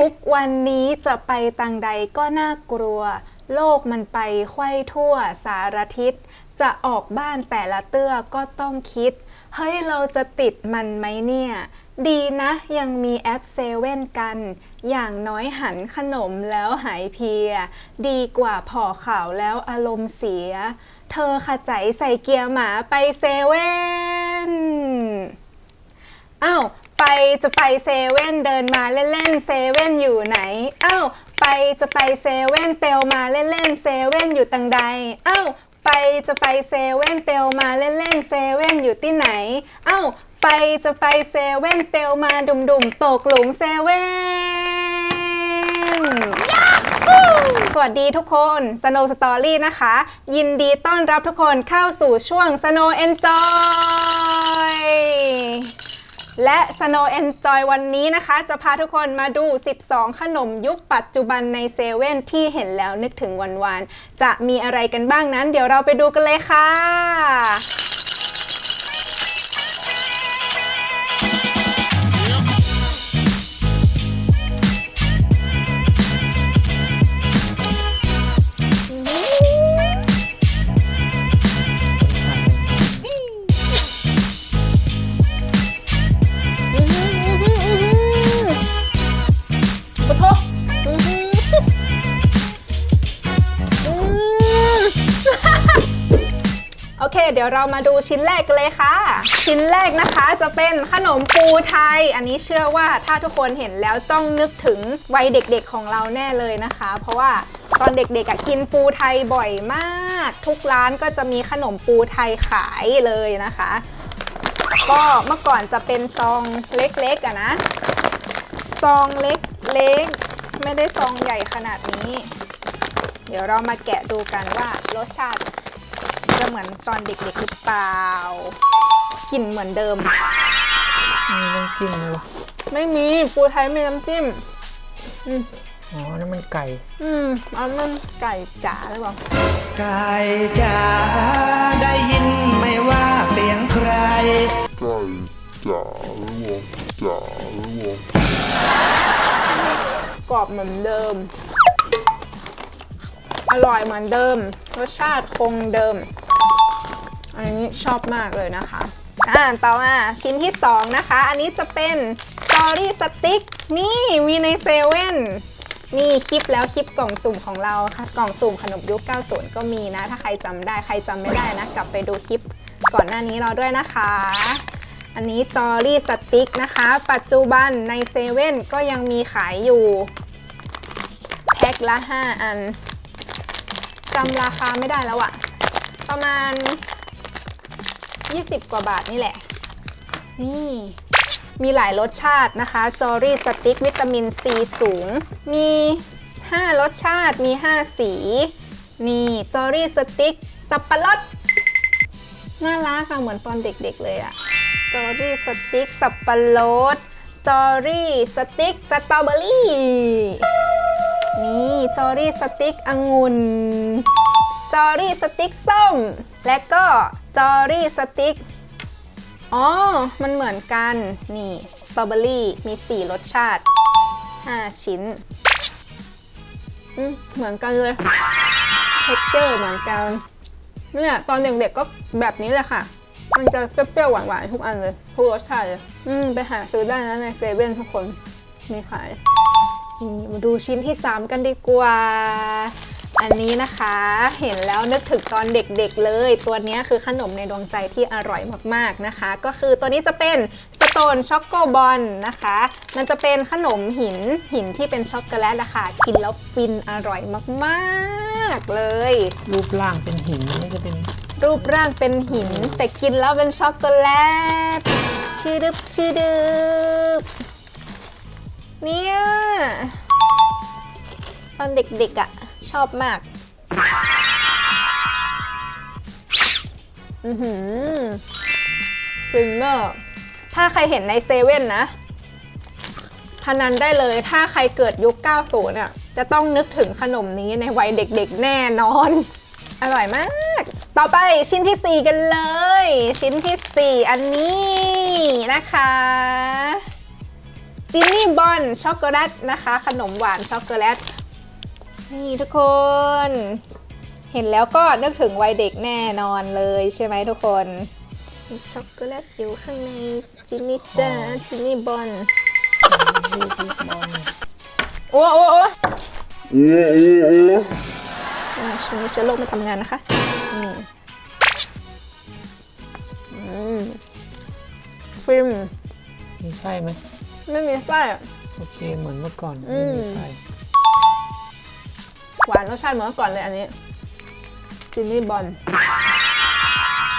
ทุกวันนี้จะไปตังใดก็น่ากลัว โลกมันไปไขว้ทั่วสารทิศ จะออกบ้านแต่ละเตื้อก็ต้องคิด เฮ้ยเราจะติดมันไหมเนี่ย ดีนะยังมีแอปเซเว่นกัน อย่างน้อยหันขนมแล้วหายเพีย ดีกว่าผ่อข่าวแล้วอารมณ์เสีย เธอขจายใส่เกียร์หมาไปเซเว่นอ้าว จะไปเซเว่นเดินมาเล่นๆเซเว่นอยู่ไหน เอ้า ไปจะไปเซเว่นเตลมาเล่นๆเซเว่นอยู่ตังใด เอ้า ไปจะไปเซเว่นเตลมาเล่นๆเซเว่นอยู่ที่ไหน เอ้า ไปจะไปเซเว่นเตลมาดุมๆตกหลุมเซเว่นสวัสดีทุกคน Snow Story นะคะ ยินดีต้อนรับทุกคนเข้าสู่ช่วง Snow Enjoy และ Snow Enjoy วันนี้นะคะ จะพาทุกคนมาดู 12 ขนมยุคปัจจุบันในเซเว่นที่เห็นแล้วนึกถึงวันวานๆจะมีอะไรกันบ้างนั้น เดี๋ยวเราไปดูกันเลยค่ะ ดี๋ยวเรามาดูชิ้นแรกกันเลยค่ะ ชิ้นแรกนะคะจะเป็นขนมปูไทย อันนี้เชื่อว่าถ้าทุกคนเห็นแล้วต้องนึกถึงวัยเด็กๆของเราแน่เลยนะคะ เพราะว่าตอนเด็กๆกินปูไทยบ่อยมาก ทุกร้านก็จะมีขนมปูไทยขายเลยนะคะ ก็เมื่อก่อนจะเป็นซองเล็กๆอะนะ ซองเล็กเล็กๆไม่ได้ซองใหญ่ขนาดนี้ เดี๋ยวเรามาแกะดูกันว่ารสชาติ จะเหมือนตอนเด็กๆหรือเปล่ากลิ่นเหมือนเดิม มีน้ำจิ้มเลยวะไม่มีปูไทยไม่มีน้ำจิ้มอ๋อนั่นมันไก่ อืมเอามันไก่จ๋าหรือเปล่าไก่จ๋าได้ยินไหม่ว่าเสียงใครไก่จ๋าหรือวงจ๋าหรือวงกรอบเหมือนเดิม อร่อยเหมือนเดิม รสชาติคงเดิม อันนี้ชอบมากเลยนะคะ อ่าต่อมาชิ้นที่ 2 นะคะ อันนี้จะเป็นสตอรี่สติ๊กนี่มีในเซเว่นนี่คลิปแล้วคลิปกล่องสุ่มของเราค่ะกล่องสุ่มขนมยุค 90 ก็มีนะ ถ้าใครจำได้ใครจำไม่ได้นะ กลับไปดูคลิปก่อนหน้านี้เราด้วยนะคะ อันนี้จอรี่สติ๊กนะคะ ปัจจุบันในเซเว่นก็ยังมีขายอยู่แพ็คละ 5 อันจำราคาไม่ได้แล้วอะประมาณ 20 กว่าบาทนี่แหละ นี่มีหลายรสชาตินะคะ จอรี่สติ๊กวิตามินซีสูง มี 5 รสชาติ มี 5 สี นี่ จอรี่สติ๊กสับปะรด น่ารักอะเหมือนตอนเด็กๆเลยอะจอรี่สติ๊กสับปะรด จอรี่สติ๊กสตรอเบอรี่ นี่จอรี่สติ๊กองุ่น จอรี่สติ๊กส้ม และก็ จอรี่สติ๊กอ๋อ มันเหมือนกัน นี่สตรอเบอรี่มี 4 รสชาติ 5 ชิ้น เหมือนกันเลยเท็กเจอร์เหมือนกันเนี่ยตอนเด็กๆก็แบบนี้เลยค่ะ มันจะเปรี้ยวๆหวานๆทุกอันเลย ทุกรสชาติเลย อืม ไปหาซื้อได้นะในเซเว่นทุกคนมีขาย มาดูชิ้นที่ 3 กันดีกว่า อันนี้นะคะเห็นแล้วนึกถึงตอนเด็กๆเลย ตัวเนี้ยคือขนมในดวงใจที่อร่อยมากๆนะคะ ก็คือตัวนี้จะเป็นสโตนช็อกโกบอลนะคะ มันจะเป็นขนมหินหินที่เป็นช็อกโกแลตนะคะกินแล้วฟินอร่อยมากๆเลย รูปร่างเป็นหินไม่จะเป็นรูปร่างเป็นหิน แต่กินแล้วเป็นช็อกโกแลตชื่อดึบชื่อดึบเนี่ยตอนเด็กๆอะ่ะ ชอบมากอือหือฟินเมอร์ถ้าใครเห็นในเซเว่นนะพนันได้เลยถ้าใครเกิดยุค 90อะจะต้องนึกถึงขนมนี้ในวัยเด็กๆแน่นอน อร่อยมาก ต่อไปชิ้นที่ 4 กันเลย ชิ้นที่ 4 อันนี้นะคะจินนี่บอนช็อกโกแลตนะคะ ขนมหวานช็อกโกแลต นี่ทุกคน เห็นแล้วก็นึกถึงวัยเด็กแน่นอนเลยใช่ไหมทุกคนมีช็อกโกแลตอยู่ข้างในจินนี่จ้าจินนี่บอนโอ้โอ้โอ้อ่าช่วงนี้เชื้อโรคไม่ทำงานนะคะนี่อืมฟิล์มมีไส้ไหมไม่มีไส้อะโอเคเหมือนเมื่อก่อนอืไม่มมีไส้ หวานรสชาติเหมือนเมื่อก่อนเลยอันนี้จินนี่บอล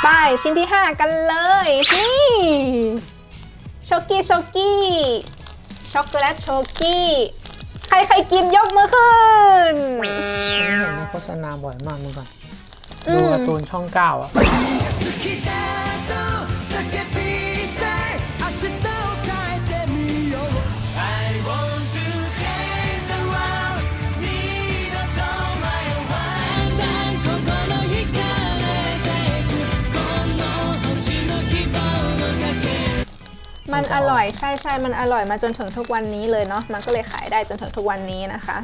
ไปชิ้นที่ 5 กันเลย นี่ช็อกกี้ช็อกกี้ช็อกโกแลตช็อกกี้ใครใครกินยกมือขึ้นเห็นโฆษณาบ่อยมากเมื่อก่อนดูการ์ตูนช่องเก้าอะ มันอร่อยใช่ใช่มันอร่อยมาจนถึงทุกวันนี้เลยเนาะมันก็เลยขายได้จนถึงทุกวันนี้นะคะ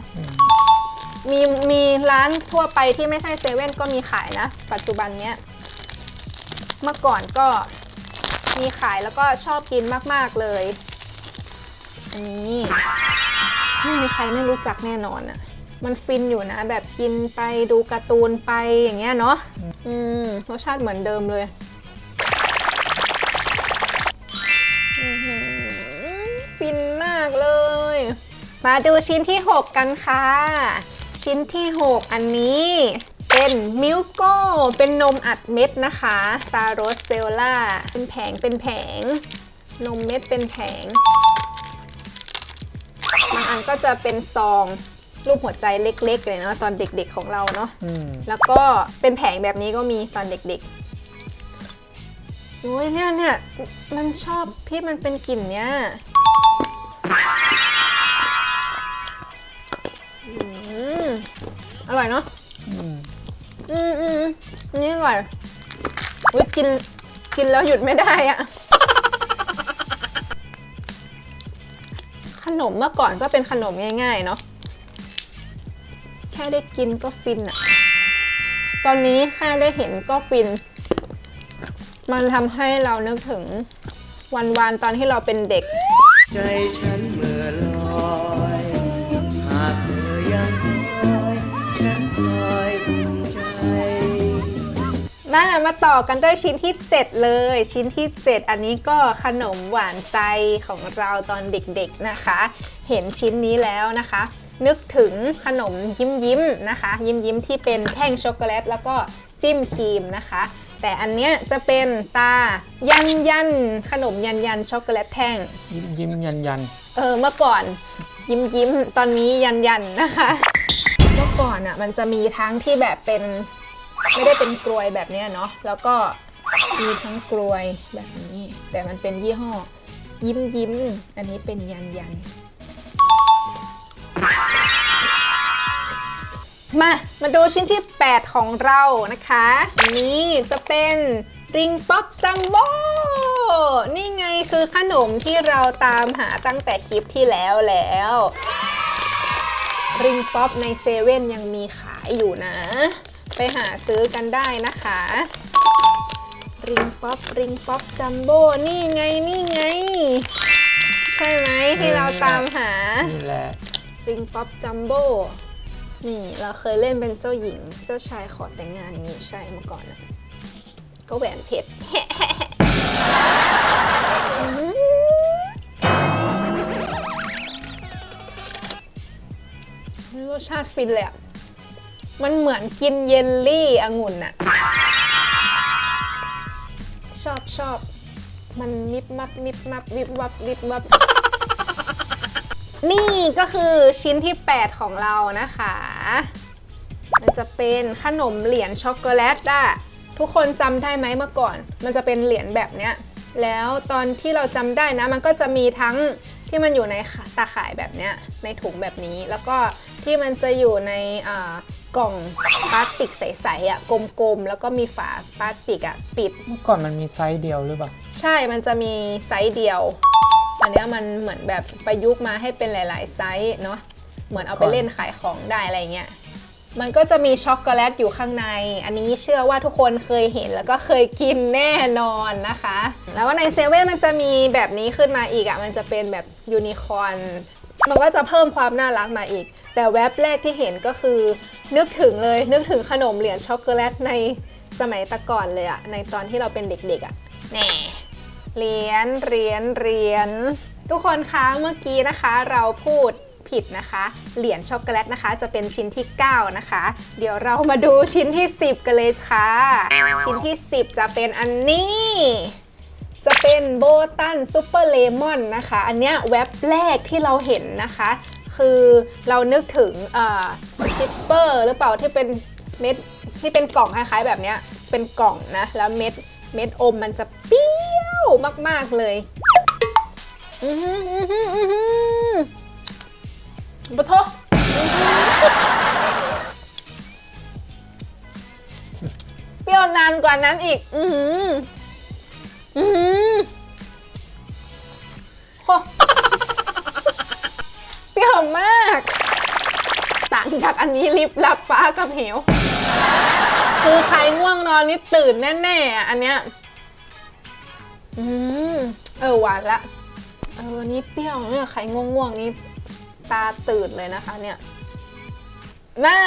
มีมีร้านทั่วไปที่ไม่ใช่เซเว่นก็มีขายนะ ปัจจุบันเนี้ยเมื่อก่อนก็มีขายแล้วก็ชอบกินมาก ๆ เลย อันนี้ไม่มีใครไม่รู้จักแน่นอนอะ่ะ มันฟินอยู่นะ แบบกินไปดูการ์ตูนไปอย่างเงี้ยเนาะ อืมรสชาติเหมือนเดิมเลย ฟินมากเลย มาดูชิ้นที่ 6 กันค่ะ ชิ้นที่ 6 อันนี้เป็นมิลโก้ เป็นนมอัดเม็ดนะคะตาโรสเซลล่า เป็นแผง เป็นแผง นมเม็ดเป็นแผง บางอันก็จะเป็นซองรูปหัวใจเล็ก ๆ เลยเนาะตอนเด็กๆของเราเนาะอืมแล้วก็เป็นแผงแบบนี้ก็มีตอนเด็กๆ โอ้ยเนี่ยเนี่ยมันชอบพี่มันเป็นกลิ่นเนี้ยอืมอร่อยเนาะอืมอืมอืมอันนี่อร่อยอุ้ยกินกินแล้วหยุดไม่ได้อะขนมเมื่อก่อนก็เป็นขนมง่าย ๆ เนาะแค่ได้กินก็ฟินอะตอนนี้แค่ได้เห็นก็ฟิน มันทำให้เรานึกถึงวันๆตอนที่เราเป็นเด็ก ใจฉันเมื่อลอยหากเธอยังคอยฉันคอยอุ่นใจมามาต่อกันด้วยชิ้นที่ 7 เลย ชิ้นที่ 7 อันนี้ก็ขนมหวานใจของเราตอนเด็กๆนะคะ เห็นชิ้นนี้แล้วนะคะ นึกถึงขนมยิ้มยิ้มๆนะคะ ยิ้มยิ้มๆที่เป็นแท่งช็อกโกแลตแล้วก็จิ้มครีมนะคะ แต่อันเนี้ยจะเป็นตายันยันขนมยันยันช็อกโกแลตแท่ง ยิ้มยิ้มยันยันเออเมื่อก่อนยิ้มยิ้มตอนนี้ยันยันนะคะ เมื่อก่อนอะมันจะมีทั้งที่แบบเป็นไม่ได้เป็นกลวยแบบเนี้ยเนาะแล้วก็มีทั้งกลวยแบบนี้ แต่มันเป็นยี่ห้อ ยิ้มยิ้ม อันนี้เป็นยันยัน มา มาดูชิ้นที่ 8 ของเรานะคะอันนี้จะเป็นริงป๊อปจัมโบ้นี่ไงคือขนมที่เราตามหาตั้งแต่คลิปที่แล้วแล้ว ริงป๊อปในเซเว่นยังมีขายอยู่นะ ไปหาซื้อกันได้นะคะ ริงป๊อปริงป๊อปจัมโบ้นี่ไงนี่ไง ใช่ไหมที่เราตามหา นี่แหละริงป๊อปจัมโบ้ นี่เราเคยเล่นเป็นเจ้าหญิง เจ้าชายขอแต่งงานนี้ใช่เมื่อก่อนนะก็แหวนเพชรรสชาติฟินเลยอะมันเหมือนกินเยลลี่องุ่นอะชอบชอบ มันมิบมับมิบมับวิบวับวิบวับ นี่ก็คือชิ้นที่ 8 ของเรานะคะ มันจะเป็นขนมเหรียญช็อกโกแลตอะทุกคนจำได้ไหมเมื่อก่อน มันจะเป็นเหรียญแบบเนี้ย แล้วตอนที่เราจำได้นะ มันก็จะมีทั้งที่มันอยู่ในตาข่ายแบบเนี้ย ในถุงแบบนี้ แล้วก็ที่มันจะอยู่ในอ่ากล่องพลาสติกใสๆอะกลมๆ แล้วก็มีฝาพลาสติกอะปิด เมื่อก่อนมันมีไซส์เดียวหรือเปล่า ใช่ มันจะมีไซส์เดียว อันเนี้ยมันเหมือนแบบประยุกต์มาให้เป็นหลาย ๆ ไซส์เนาะเหมือนเอาไปเล่นขายของได้อะไรเงี้ยมันก็จะมีช็อกโกแลตอยู่ข้างใน อันนี้เชื่อว่าทุกคนเคยเห็นแล้วก็เคยกินแน่นอนนะคะ แล้วก็ในเซเว่นมันจะมีแบบนี้ขึ้นมาอีกอะ่ะ มันจะเป็นแบบยูนิคอร์นมันก็จะเพิ่มความน่ารักมาอีก แต่แว็บแรกที่เห็นก็คือ นึกถึงเลยนึกถึงขนมเหรียญช็อกโกแลตในสมัยแตะก่อนเลยอะในตอนที่เราเป็นเด็กๆอะแน่ เหรียญเหรียญเหรียญทุกคนคะเมื่อกี้นะคะเราพูดผิดนะคะ เหรียญช็อกโกแลตนะคะ จะเป็นชิ้นที่ 9 นะคะ เดี๋ยวเรามาดูชิ้นที่ 10 กันเลยค่ะ ชิ้นที่ 10 จะเป็นอันนี้ จะเป็นโบตันซูเปอร์เลมอนนะคะ อันเนี้ยแว็บแรกที่เราเห็นนะคะ คือเรานึกถึงชิปเปอร์หรือเปล่าที่เป็นเม็ดที่เป็นกล่องคล้ายๆแบบเนี้ยเป็นกล่องนะ แล้วเม็ด เม็ดอมมันจะเปรี้ยวมากๆเลยอือหืออือหืออือหือปะทอื้อเปรี้ยวนานกว่านั้นอีก อือหืออืมโคเปรี้ยวมาก ต่างจากอันนี้ลิบลับฟ้ากับเหว คือใครง่วงนอนนี่ตื่นแน่ๆอะอันเนี้ยอืมเออหวานละเออนี่เปรี้ยวเนี่ยใครง่วงๆนี่ตาตื่นเลยนะคะเนี่ยมา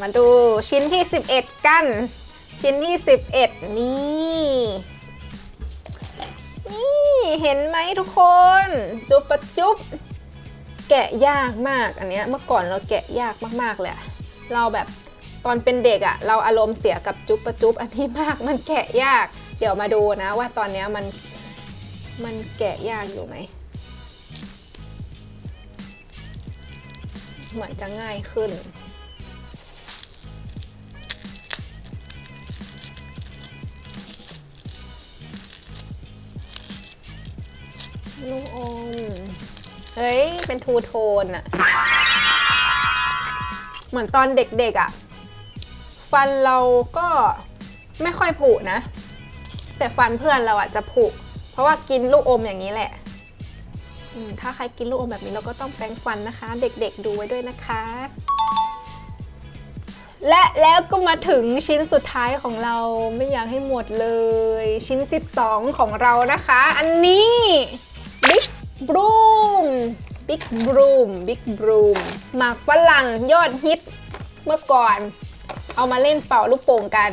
มาดูชิ้นที่ 11 กัน ชิ้นที่ 11 นี่นี่เห็นไหมทุกคน จุบปะจุบแกะยากมากอันเนี้ยเมื่อก่อนเราแกะยากมากๆเลยเราแบบ ตอนเป็นเด็กอะเราอารมณ์เสียกับจุ๊บประจุบอันนี้มากมันแกะยาก เดี๋ยวมาดูนะว่าตอนนี้มันมันแกะยากอยู่ไหม เหมือนจะง่ายขึ้น ลูกอมเฮ้ย เป็นทูโทนอะเหมือนตอนเด็กๆอะ ฟันเราก็ไม่ค่อยผุนะ แต่ฟันเพื่อนเราอะจะผุ เพราะว่ากินลูกอมอย่างนี้แหละถ้าใครกินลูกอมแบบนี้เราก็ต้องแปรงฟันนะคะ เด็กๆดูไว้ด้วยนะคะ และแล้วก็มาถึงชิ้นสุดท้ายของเราไม่อยากให้หมดเลย ชิ้น 12 ของเรานะคะ อันนี้ Big Broom Big Broom Big Broom หมากฝรั่งยอดฮิตเมื่อก่อน เอามาเล่นเป่าลูกโป่งกัน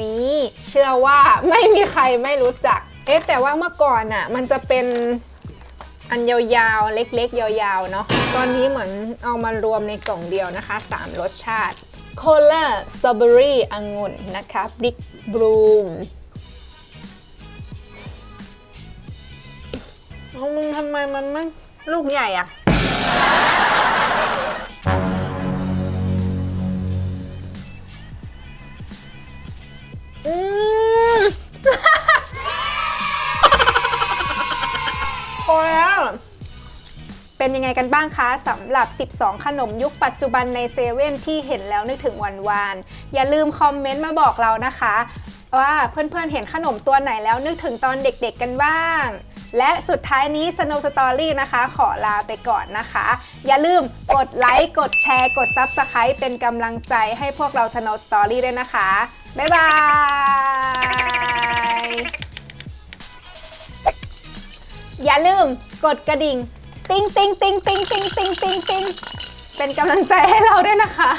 นี้เชื่อว่าไม่มีใครไม่รู้จัก เอ๊ะแต่ว่าเมื่อก่อนน่ะมันจะเป็นอันยาวๆ เล็กๆ ยาวๆ เนาะ ตอนนี้เหมือนเอามารวมในกล่องเดียวนะคะ 3 รสชาติ โคลาสตรอเบอรี่องุ่นนะคะ Big Broom เอามึงทำไมมันไม่ลูกใหญ่อะ อืมพอแล้วเป็นยังไงกันบ้างคะสำหรับ 12 ขนมยุคปัจจุบันในเซเว่นที่เห็นแล้วนึกถึงวันวานอย่าลืมคอมเมนต์มาบอกเรานะคะ ว่าเพื่อนๆเห็นขนมตัวไหนแล้วนึกถึงตอนเด็กๆกันบ้าง และสุดท้ายนี้ Snow Story นะคะ ขอลาไปก่อนนะคะ อย่าลืมกดไลค์กดแชร์ กด Subscribe เป็นกำลังใจให้พวกเรา Snow Story ด้วยนะคะ บ๊ายบายอย่าลืมกดกระดิ่ง ติ๊งติ๊งติ๊งติ๊งติ๊งติ๊งติ๊งติ๊งเป็นกำลังใจให้เราด้วยนะคะ